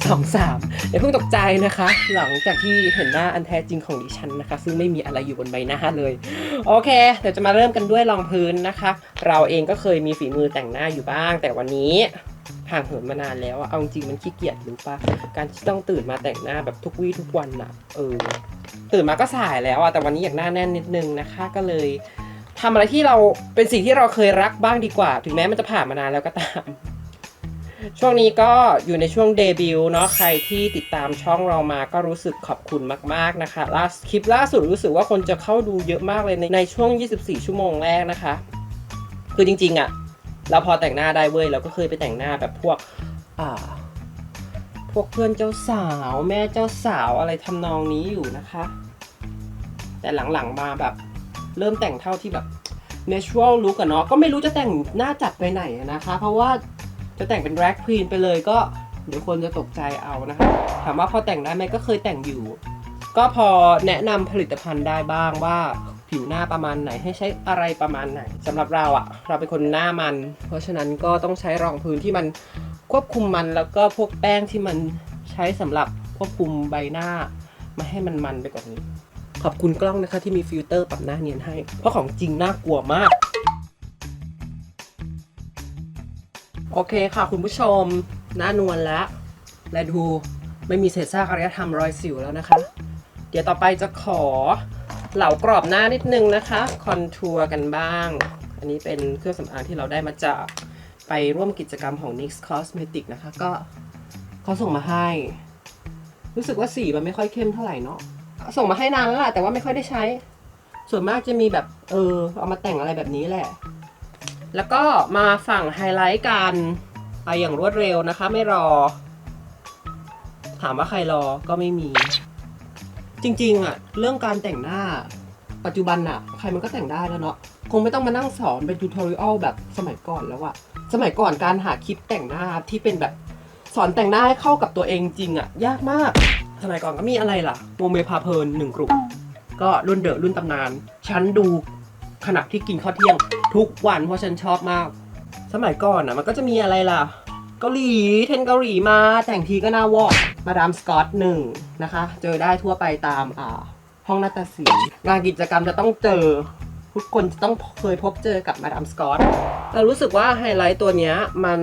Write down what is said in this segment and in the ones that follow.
1 2 3อย่าเพิ่งตกใจนะคะ หลังจากที่เห็นหน้าอันแท้จริงของดิฉันนะคะ ซึ่งไม่มีอะไรอยู่บนใบหน้าเลย โอเค เดี๋ยวจะมาเริ่มกันด้วยรองพื้นนะคะ เราเองก็เคยมีฝีมือแต่งหน้าอยู่บ้าง แต่วันนี้ห่างเหินมานานแล้วอะเอาจริงมันขี้เกียจรู้ปะการที่ต้องตื่นมาแต่งหน้าแบบทุกวี่ทุกวันอะเออ ตื่นมาก็สายแล้วอะแต่วันนี้อยากหน้าแน่นนิดนึงนะคะ ก็เลยทำอะไรที่เราเป็นสิ่งที่เราเคยรักบ้างดีกว่า ถึงแม้มันจะผ่านมานานแล้วก็ตาม ช่วงนี้ก็อยู่ในช่วงเดบิวต์เนาะใครที่ติดตามช่องเรามาก็รู้สึกขอบคุณมากๆนะคะล่าคลิปล่าสุดรู้สึกว่าคนจะเข้าดูเยอะมากเลยในในช่วง 24 ชั่วโมงแรกนะคะ คือจริงๆอะเราพอแต่งหน้าได้เว้ยเราก็เคยไปแต่งหน้าแบบพวกอ่าพวกเพื่อนเจ้าสาว แม่เจ้าสาวอะไรทำนองนี้อยู่นะคะ แต่หลังๆมาแบบเริ่มแต่งเท่าที่แบบ natural look อะเนาะก็ไม่รู้จะแต่งหน้าจัดไปไหนนะคะ เพราะว่า จะแต่งเป็น drag queen ไปเลยก็เดี๋ยวคนจะตกใจเอานะคะถามว่าพอแต่งได้ไหมก็เคยแต่งอยู่ ก็พอแนะนำผลิตภัณฑ์ได้บ้างว่าผิวหน้าประมาณไหนให้ใช้อะไรประมาณไหนสำหรับเราอะเราเป็นคนหน้ามัน เพราะฉะนั้นก็ต้องใช้รองพื้นที่มันควบคุมมันแล้วก็พวกแป้งที่มันใช้สำหรับควบคุมใบหน้าไม่ให้มันมันไปกว่านี้ ขอบคุณกล้องนะคะที่มีฟิลเตอร์ปรับหน้าเนียนให้ เพราะของจริงน่ากลัวมาก โอเคค่ะคุณผู้ชมหน้านวลแล้ว และดูไม่มีเศษซากอารยธรรมรอยสิวแล้วนะคะ เดี๋ยวต่อไปจะขอเหลากรอบหน้านิดนึงนะคะคอนทัวร์กันบ้าง อันนี้เป็นเครื่องสำอางที่เราได้มาจากไปร่วมกิจกรรมของ NYX Cosmetic นะคะ ก็เขาส่งมาให้ รู้สึกว่าสีมันไม่ค่อยเข้มเท่าไหร่เนาะส่งมาให้นานแล้วแหละแต่ว่าไม่ค่อยได้ใช้ ส่วนมากจะมีแบบเออเอามาแต่งอะไรแบบนี้แหละ แล้วก็มาฝั่งไฮไลท์กันไปอย่างรวดเร็วนะคะ ไม่รอ ถามว่าใครรอก็ไม่มี จริง ๆอะเรื่องการแต่งหน้า ปัจจุบันอะใครมันก็แต่งได้แล้วเนาะคงไม่ต้องมานั่งสอนเป็นทูทอเรียลแบบสมัยก่อนแล้วอะสมัยก่อนการหาคลิปแต่งหน้าที่เป็นแบบสอนแต่งหน้าให้เข้ากับตัวเองจริงอะยากมาก สมัยก่อนก็มีอะไรล่ะโมเมพาเพลินหนึ่งกลุ่มก็รุ่นเดอะรุ่นตำนาน ฉันดูขณะที่กินข้าวเที่ยง ทุกวันเพราะฉันชอบมาก สมัยก่อนอะมันก็จะมีอะไรล่ะ เกาหลีเทรนเกาหลีมาแต่งทีก็น่าวอกมาดามสกอตหนึ่งนะคะ เจอได้ทั่วไปตามอ่าห้องนาฏศิลป์งานกิจกรรมจะต้องเจอ ทุกคนจะต้องเคยพบเจอกับมาดามสกอตเรารู้สึกว่าไฮไลท์ตัวเนี้ยมัน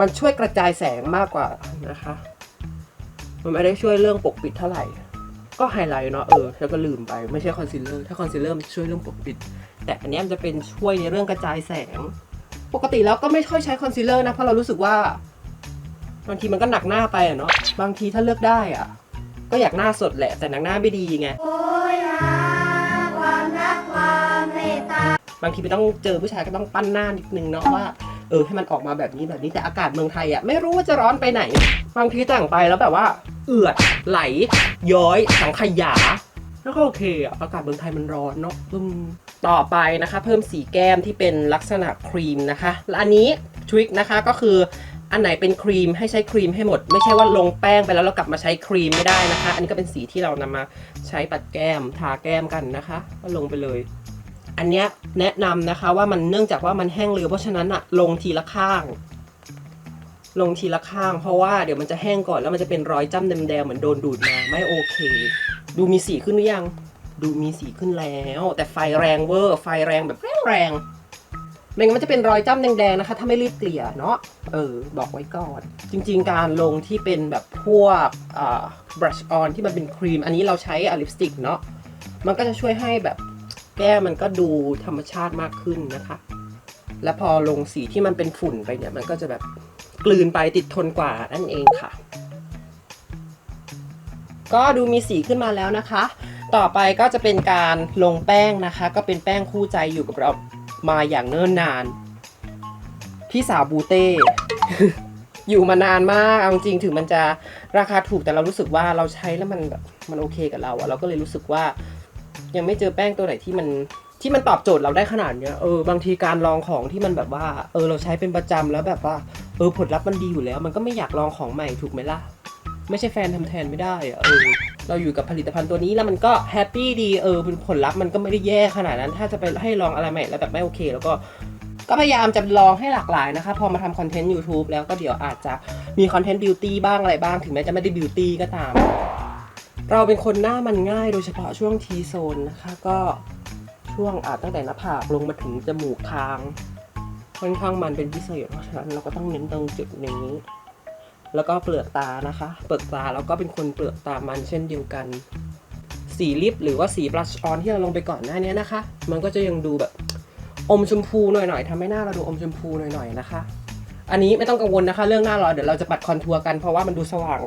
มันช่วยกระจายแสงมากกว่านะคะ มันไม่ได้ช่วยเรื่องปกปิดเท่าไหร่ ก็ไฮไลท์เนาะเออแล้วก็ลืมไปไม่ใช่คอนซีลเลอร์ ถ้าคอนซีลเลอร์ช่วยเรื่องปกปิด แต่อันเนี้ยมันจะเป็นช่วยในเรื่องกระจายแสง ปกติแล้วก็ไม่ค่อยใช้คอนซีลเลอร์นะ เพราะเรารู้สึกว่า บางทีมันก็หนักหน้าไปอะเนาะบางทีถ้าเลือกได้อะก็อยากหน้าสดแหละแต่หนังหน้าไม่ดีไงโอยหาความรักความเมตตาบางทีไปต้องเจอผู้ชายก็ต้องปั้นหน้านิดนึงเนาะว่าเออให้มันออกมาแบบนี้แบบนี้แต่อากาศเมืองไทยอะไม่รู้ว่าจะร้อนไปไหน บางทีแต่งไปแล้วแบบว่า เอือดไหล ย้อยสังขยา แล้วก็โอเคอะอากาศเมืองไทยมันร้อนเนาะอืม ต่อไปนะคะ เพิ่มสีแก้มที่เป็นลักษณะครีมนะคะ และอันนี้ทริคนะคะก็คืออันไหนเป็นครีมให้ใช้ครีมให้หมด ไม่ใช่ว่าลงแป้งไปแล้วเรากลับมาใช้ครีมไม่ได้นะคะ อันนี้ก็เป็นสีที่เรานำมาใช้ปัดแก้มทาแก้มกันนะคะก็ลงไปเลย อันเนี้ยแนะนำนะคะว่ามันเนื่องจากว่ามันแห้งเร็วเพราะฉะนั้นอะลงทีละข้าง ลงทีละข้าง เพราะว่าเดี๋ยวมันจะแห้งก่อนแล้วมันจะเป็นรอยจ้ำแดงๆเหมือนโดนดูดมาไม่โอเค ดูมีสีขึ้นหรือยัง ดูมีสีขึ้นแล้ว แต่ไฟแรงเวอร์ไฟแรงแบบแรงๆไม่งั้นมันจะเป็นรอยจ้ำแดงๆนะคะ ถ้าไม่รีบเกลี่ยเนาะเออ บอกไว้ก่อน จริงๆ การลงที่เป็นแบบพวกอ่า brush on ที่มันเป็นครีม อันนี้เราใช้ลิปสติกเนาะมันก็จะช่วยให้แบบแก้มมันก็ดูธรรมชาติมากขึ้นนะคะ และพอลงสีที่มันเป็นฝุ่นไปเนี่ย มันก็จะแบบกลืนไปติดทนกว่านั่นเองค่ะ ก็ดูมีสีขึ้นมาแล้วนะคะ ต่อไปก็จะเป็นการลงแป้งนะคะ ก็เป็นแป้งคู่ใจอยู่กับเรามาอย่างเนิ่นนาน พี่สาวบูเต้อยู่มานานมากเอาจริงถึงมันจะราคาถูกแต่เรารู้สึกว่าเราใช้แล้วมันแบบมันโอเคกับเราอะเราก็เลยรู้สึกว่า ยังไม่เจอแป้งตัวไหนที่มันที่มันตอบโจทย์เราได้ขนาดเนี้ยเออบางทีการลองของที่มันแบบว่า เออเราใช้เป็นประจำแล้วแบบว่า เออผลลัพธ์มันดีอยู่แล้ว มันก็ไม่อยากลองของใหม่ถูกไหมล่ะ ไม่ใช่แฟนทำแทนไม่ได้อะเออ เราอยู่กับผลิตภัณฑ์ตัวนี้แล้วมันก็แฮปปี้ดีเออผลลัพธ์มันก็ไม่ได้แย่ขนาดนั้น ถ้าจะไปให้ลองอะไรใหม่แล้วแบบไม่โอเค แล้วก็ก็พยายามจะลองให้หลากหลายนะคะ พอมาทำคอนเทนต์ YouTube แล้วก็เดี๋ยวอาจจะมีคอนเทนต์บิวตี้บ้างอะไรบ้าง ถึงแม้จะไม่ได้บิวตี้ก็ตาม เราเป็นคนหน้ามันง่ายโดยเฉพาะช่วงทีโซนนะคะ ก็ช่วงอาจตั้งแต่หน้าผากลงมาถึงจมูกคางค่อนข้างมันเป็นพิเศษเพราะฉะนั้นเราก็ต้องเน้นตรงจุดนี้ แล้วก็เปลือกตานะคะ เปลือกตาเราก็เป็นคนเปลือกตามันเช่นเดียวกัน สีลิปหรือว่าสีบลัชออนที่เราลงไปก่อนหน้านี้นะคะ มันก็จะยังดูแบบอมชมพูหน่อยๆทำให้หน้าเราดูอมชมพูหน่อยๆนะคะ อันนี้ไม่ต้องกังวลนะคะ เรื่องหน้าเราเดี๋ยวเราจะปัดคอนทัวร์กันเพราะว่ามันดูสว่าง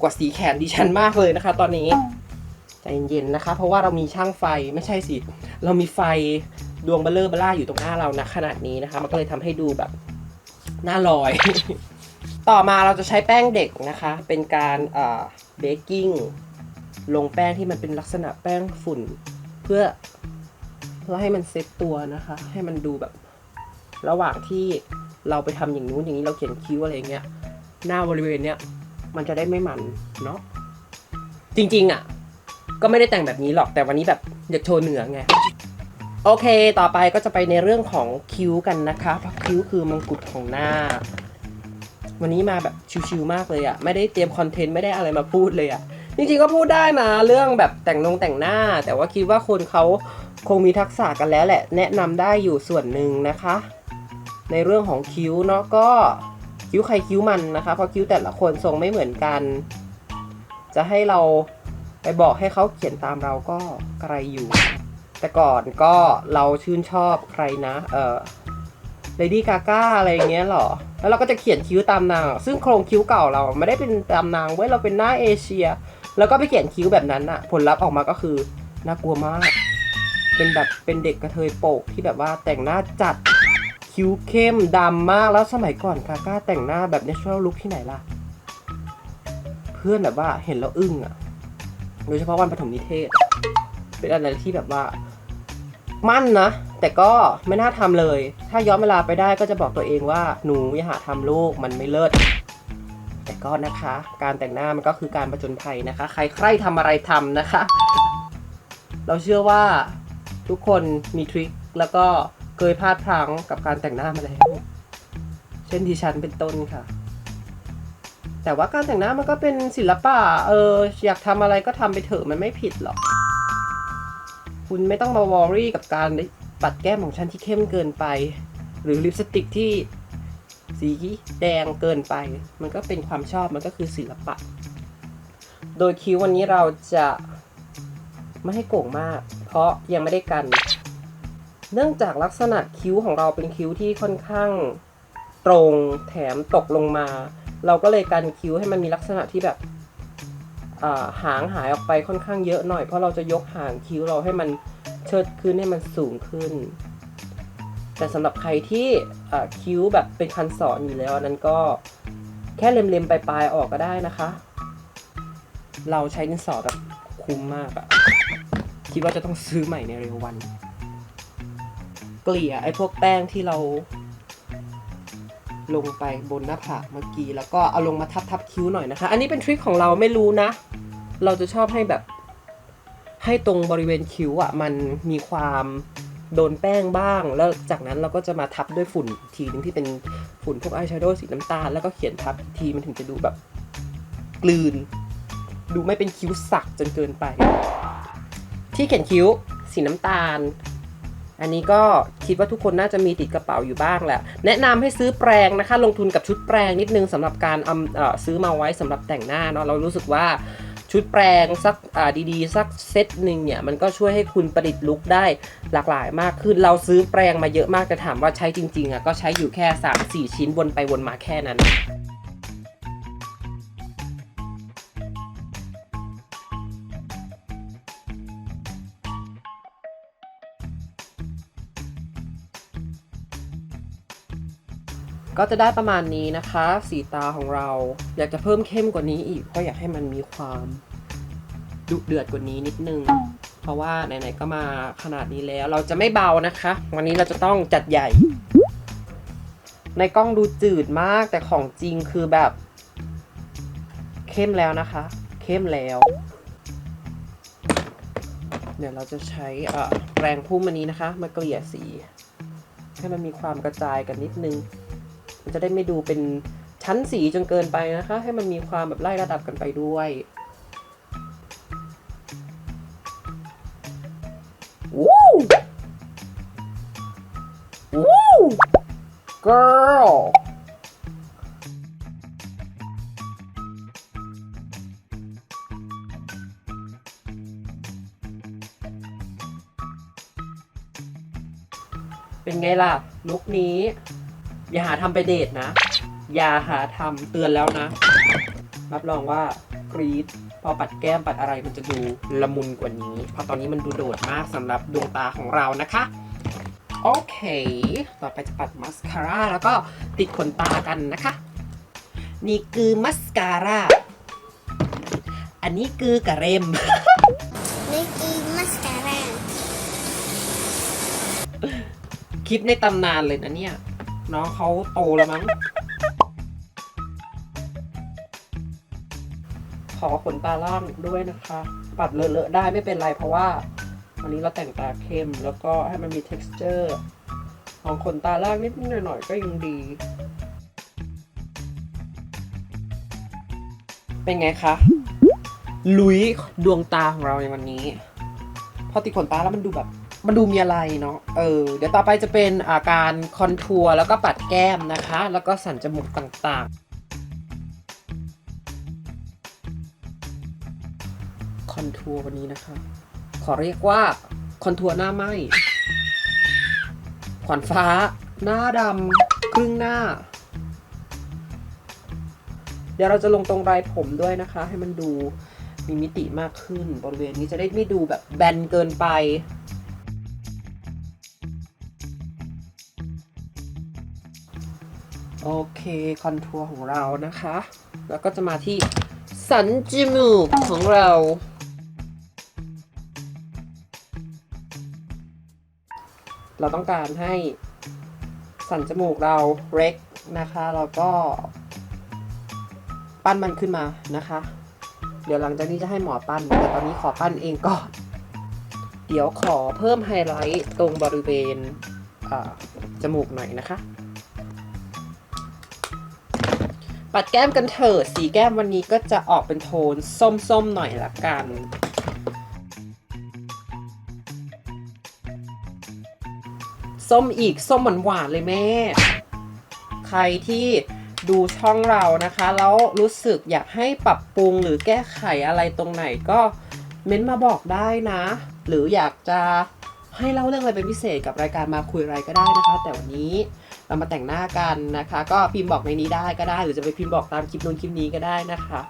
กว่าสีแขนดิฉันมากเลยนะคะ ตอนนี้ใจเย็นๆนะคะ เพราะว่าเรามีช่างไฟไม่ใช่สิเรามีไฟดวงเบลเลอร์เบล่าอยู่ตรงหน้าเรานะขนาดนี้นะคะ มันก็เลยทำให้ดูแบบหน้าลอย ต่อมาเราจะใช้แป้งเด็กนะคะ เป็นการเบกกิ้งลงแป้งที่มันเป็นลักษณะแป้งฝุ่น เพื่อเพื่อให้มันเซ็ตตัวนะคะ ให้มันดูแบบระหว่างที่เราไปทำอย่างนู้นอย่างนี้เราเขียนคิ้วอะไรเงี้ยหน้าบริเวณเนี้ยมันจะได้ไม่มันเนาะจริงๆอะ ก็ไม่ได้แต่งแบบนี้หรอกแต่วันนี้แบบอยากโชว์เหนือไงโอเค ต่อไปก็จะไปในเรื่องของคิ้วกันนะคะเพราะคิ้วคือมงกุฎของหน้า วันนี้มาแบบชิวๆมากเลยอะไม่ได้เตรียมคอนเทนต์ไม่ได้อะไรมาพูดเลยอะจริงๆก็พูดได้นะเรื่องแบบแต่งนงแต่งหน้า แต่ว่าคิดว่าคนเขาคงมีทักษะกันแล้วแหละ แนะนำได้อยู่ส่วนหนึ่งนะคะ ในเรื่องของคิ้วเนาะก็คิ้วใครคิ้วมันนะคะ เพราะคิ้วแต่ละคนทรงไม่เหมือนกัน จะให้เราไปบอกให้เขาเขียนตามเราก็ไกระไรอยู่ แต่ก่อนก็เราชื่นชอบใครนะ เออ เลดี้กาก้าอะไรอย่างเงี้ยหรอ แล้วเราก็จะเขียนคิ้วตามนาง ซึ่งโครงคิ้วเก่าเราไม่ได้เป็นตามนางเว้ยเราเป็นหน้าเอเชีย แล้วก็ไปเขียนคิ้วแบบนั้นอะผลลัพธ์ออกมาก็คือน่ากลัวมาก เป็นแบบเป็นเด็กกระเทยโปกที่แบบว่าแต่งหน้าจัดคิ้วเข้มดำมากแล้วสมัยก่อนกาก้าแต่งหน้าแบบ natural look ที่ไหนล่ะ เพื่อนแบบว่าเห็นแล้วอึ้งอะโดยเฉพาะวันปฐมนิเทศ เป็นอะไรที่แบบว่า มั่นนะ แต่ก็ไม่น่าทำเลย ถ้าย้อนเวลาไปได้ก็จะบอกตัวเองว่าหนูอย่าหาทำลูกมันไม่เลิศแต่ก็นะคะ การแต่งหน้ามันก็คือการประจนภัยนะคะ ใครใครทำอะไรทำนะคะ เราเชื่อว่าทุกคนมีทริคแล้วก็เคยพลาดพลั้งกับการแต่งหน้ามาแล้ว เช่นดิฉันเป็นต้นค่ะ แต่ว่าการแต่งหน้ามันก็เป็นศิลปะ เออ อยากทำอะไรก็ทำไปเถอะมันไม่ผิดหรอก คุณไม่ต้องมาวอรี่กับการปัดแก้มของฉันที่เข้มเกินไป หรือลิปสติกที่สีแดงเกินไป มันก็เป็นความชอบมันก็คือศิลปะ โดยคิ้ววันนี้เราจะไม่ให้โก่งมาก เพราะยังไม่ได้กัน เนื่องจากลักษณะคิ้วของเราเป็นคิ้วที่ค่อนข้างตรงแถมตกลงมา เราก็เลยกันคิ้วให้มันมีลักษณะที่แบบ หางหายออกไปค่อนข้างเยอะหน่อย เพราะเราจะยกหางคิ้วเราให้มันเชิดขึ้นให้มันสูงขึ้น แต่สำหรับใครที่คิ้วแบบเป็นคันสอนอยู่แล้วนนั้นก็แค่เล็มๆปลายๆออกก็ได้นะคะ เราใช้ดินสอแบบคุ้มมากอะคิดว่าจะต้องซื้อใหม่ในเร็ววัน เกลี่ยไอ้พวกแป้งที่เราลงไปบนหน้าผากเมื่อกี้แล้วก็เอาลงมาทับทับคิ้วหน่อยนะคะ อันนี้เป็นทริคของเราไม่รู้นะ เราจะชอบให้แบบ ให้ตรงบริเวณคิ้วอะ มันมีความโดนแป้งบ้าง แล้วจากนั้นเราก็จะมาทับด้วยฝุ่นทีนึงที่เป็นฝุ่นพวกอายแชโดว์สีน้ำตาล แล้วก็เขียนทับทีมันถึงจะดูแบบกลืน ดูไม่เป็นคิ้วสักจนเกินไป ที่เขียนคิ้วสีน้ำตาล อันนี้ก็คิดว่าทุกคนน่าจะมีติดกระเป๋าอยู่บ้างแหละ แนะนำให้ซื้อแปรงนะคะ ลงทุนกับชุดแปรงนิดนึงสำหรับการเอาเอ่อซื้อมาไว้สำหรับแต่งหน้าเนาะ เรารู้สึกว่า ชุดแปรงสักอ่าดีๆ สักเซตหนึ่งเนี่ย มันก็ช่วยให้คุณประดิษฐ์ลุคได้หลากหลายมากขึ้น เราซื้อแปรงมาเยอะมากแต่ถามว่าใช้จริงๆอะก็ใช้อยู่แค่ 3-4 ชิ้นวนไปวนมาแค่นั้น ก็จะได้ประมาณนี้นะคะ สีตาของเรา อยากจะเพิ่มเข้มกว่านี้อีก เพราะอยากให้มันมีความดุเดือดกว่านี้นิดนึง เพราะว่าไหนๆก็มาขนาดนี้แล้ว เราจะไม่เบานะคะ วันนี้เราจะต้องจัดใหญ่ ในกล้องดูจืดมากแต่ของจริงคือแบบ เข้มแล้วนะคะ เข้มแล้ว เดี๋ยวเราจะใช้เอ่อแปรงพุ่มอันนี้นะคะ มาเกลี่ยสี ให้มันมีความกระจายกันนิดนึงมัน จะได้ไม่ดูเป็นชั้นสีจนเกินไปนะคะ ให้มันมีความแบบไล่ระดับกันไปด้วยวู้วู้ girl เป็นไงล่ะ ลุคนี้ อย่าหาทำไปเดทนะ อย่าหาทำเตือนแล้วนะ รับรองว่ากรีดพอปัดแก้มปัดอะไรมันจะดูละมุนกว่านี้เพราะตอนนี้มันดูโดดมากสำหรับดวงตาของเรานะคะ โอเค ต่อไปจะปัดมัสคาร่าแล้วก็ติดขนตากันนะคะ นี่คือมัสคาร่า อันนี้คือกระเรม นี่คือมัสคาร่า คลิปในตำนานเลยนะเนี่ย น้องเขาโตแล้วมั้ง ขอขนตาล่างด้วยนะคะ ปัดเลอะๆได้ไม่เป็นไรเพราะว่าวันนี้เราแต่งตาเข้มแล้วก็ให้มันมี texture ของขนตาล่างนิดๆหน่อยๆก็ยังดี เป็นไงคะ ลุยดวงตาของเราในวันนี้ พอติดขนตาแล้วมันดูแบบ มันดูมีอะไรเนาะ เออ เดี๋ยวต่อไปจะเป็นอาการคอนทัวร์แล้วก็ปัดแก้มนะคะ แล้วก็สันจมูกต่างๆ คอนทัวร์วันนี้นะคะ ขอเรียกว่าคอนทัวร์หน้าไหมขวัญฟ้า หน้าดำครึ่งหน้า เดี๋ยวเราจะลงตรงปลายผมด้วยนะคะ ให้มันดูมีมิติมากขึ้น บริเวณนี้จะได้ไม่ดูแบบแบนเกินไป โอเคคอนทัวร์ของเรานะคะ แล้วก็จะมาที่สันจมูกของเรา เราต้องการให้สันจมูกเราเร็กนะคะแล้วก็ ปั้นมันขึ้นมานะคะ เดี๋ยวหลังจากนี้จะให้หมอปั้น แต่ตอนนี้ขอปั้นเองก่อน เดี๋ยวขอเพิ่มไฮไลท์ตรงบริเวณจมูกหน่อยนะคะ ปัดแก้มกันเถอะสีแก้มวันนี้ก็จะออกเป็นโทนส้มๆหน่อยละกันส้มอีกส้มหวานๆเลยแม่ ใครที่ดูช่องเรานะคะ แล้วรู้สึกอยากให้ปรับปรุงหรือแก้ไขอะไรตรงไหนก็เม้นต์มาบอกได้นะ หรืออยากจะให้เล่าเรื่องอะไรเป็นพิเศษกับรายการมาคุยอะไรก็ได้นะคะ แต่วันนี้ เรามาแต่งหน้ากันนะคะ ก็พิมพ์บอกในนี้ได้ก็ได้ หรือจะไปพิมพ์บอกตามคลิปนู้นคลิปนี้ก็ได้นะคะ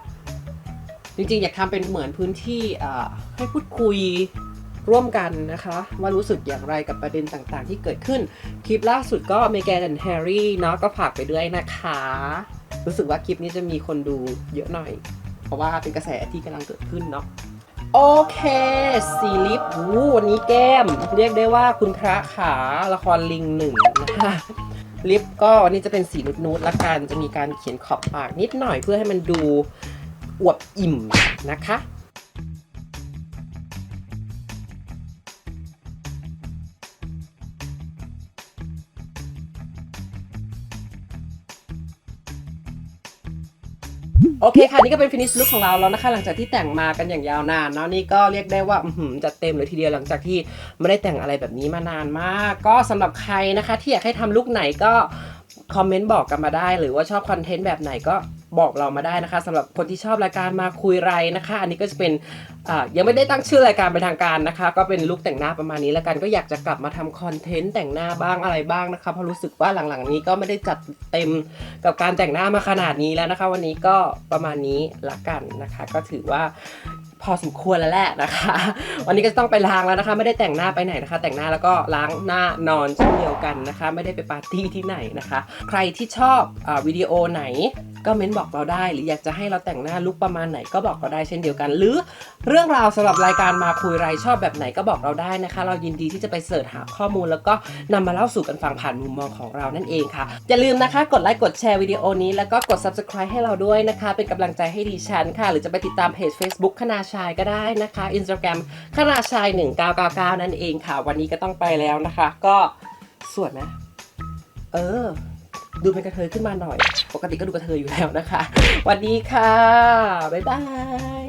จริงๆ อยากทำเป็นเหมือนพื้นที่ให้พูดคุยร่วมกันนะคะ ว่ารู้สึกอย่างไรกับประเด็นต่างๆ ที่เกิดขึ้น คลิปล่าสุดก็เมแกนแฮร์รี่เนาะก็ฝากไปด้วยนะคะ รู้สึกว่าคลิปนี้จะมีคนดูเยอะหน่อย เพราะว่าเป็นกระแสที่กำลังเกิดขึ้นเนาะโอเคสีลิปวู้วันนี้แก้ม เรียกได้ว่าคุณพระขาละครลิงหนึ่งนะคะ ลิปก็วันนี้จะเป็นสีนูดๆละกันจะมีการเขียนขอบปากนิดหน่อยเพื่อให้มันดูอวบอิ่มนะคะ โอเคค่ะ นี่ก็เป็นฟินิชลุคของเราแล้วนะคะ หลังจากที่แต่งมากันอย่างยาวนานเนาะนี่ก็เรียกได้ว่าจัดเต็มเลยทีเดียวหลังจากที่ไม่ได้แต่งอะไรแบบนี้มานานมาก ก็สำหรับใครนะคะ ที่อยากให้ทำลุคไหนก็คอมเมนต์บอกกันมาได้ หรือว่าชอบคอนเทนต์แบบไหนก็ บอกเรามาได้นะคะสำหรับคนที่ชอบรายการมาคุยไรนะคะ อันนี้ก็จะเป็นยังไม่ได้ตั้งชื่อรายการเป็นทางการนะคะ ก็เป็นลุคแต่งหน้าประมาณนี้แล้วกันก็อยากจะกลับมาทำคอนเทนต์แต่งหน้าบ้างอะไรบ้างนะคะเพราะรู้สึกว่าหลังๆ นี้ก็ไม่ได้จัดเต็มกับการแต่งหน้ามาขนาดนี้แล้วนะคะ วันนี้ก็ประมาณนี้ละกันนะคะ ก็ถือว่าพอสมควรแล้วแหละนะคะ วันนี้ก็ต้องไปล้างแล้วนะคะ ไม่ได้แต่งหน้าไปไหนนะคะ แต่งหน้าแล้วก็ล้างหน้านอนเช่นเดียวกันนะคะ ไม่ได้ไปปาร์ตี้ที่ไหนนะคะ ใครที่ชอบอวิดีโอไหน ก็เม้นบอกเราได้ หรืออยากจะให้เราแต่งหน้าลุคประมาณไหนก็บอกเราได้เช่นเดียวกัน หรือเรื่องราวสำหรับรายการมาคุยไรชอบแบบไหนก็บอกเราได้นะคะ เรายินดีที่จะไปเสิร์ชหาข้อมูล แล้วก็นำมาเล่าสู่กันฟังผ่านมุมมองของเรานั่นเองค่ะ อย่าลืมนะคะ กดไลค์กดแชร์วิดีโอนี้แล้วก็กด subscribe ให้เราด้วยนะคะ เป็นกำลังใจให้ดิฉันค่ะ หรือจะไปติดตามเพจ Facebook คณาชายก็ได้นะคะ Instagram คณาชาย 1999 นั่นเองค่ะ วันนี้ก็ต้องไปแล้วนะคะ ก็สวยไหมเออ ดูเป็นกระเทยขึ้นมาหน่อย ปกติก็ดูกระเทยอยู่แล้วนะคะ วันนี้ค่ะ บ๊ายบาย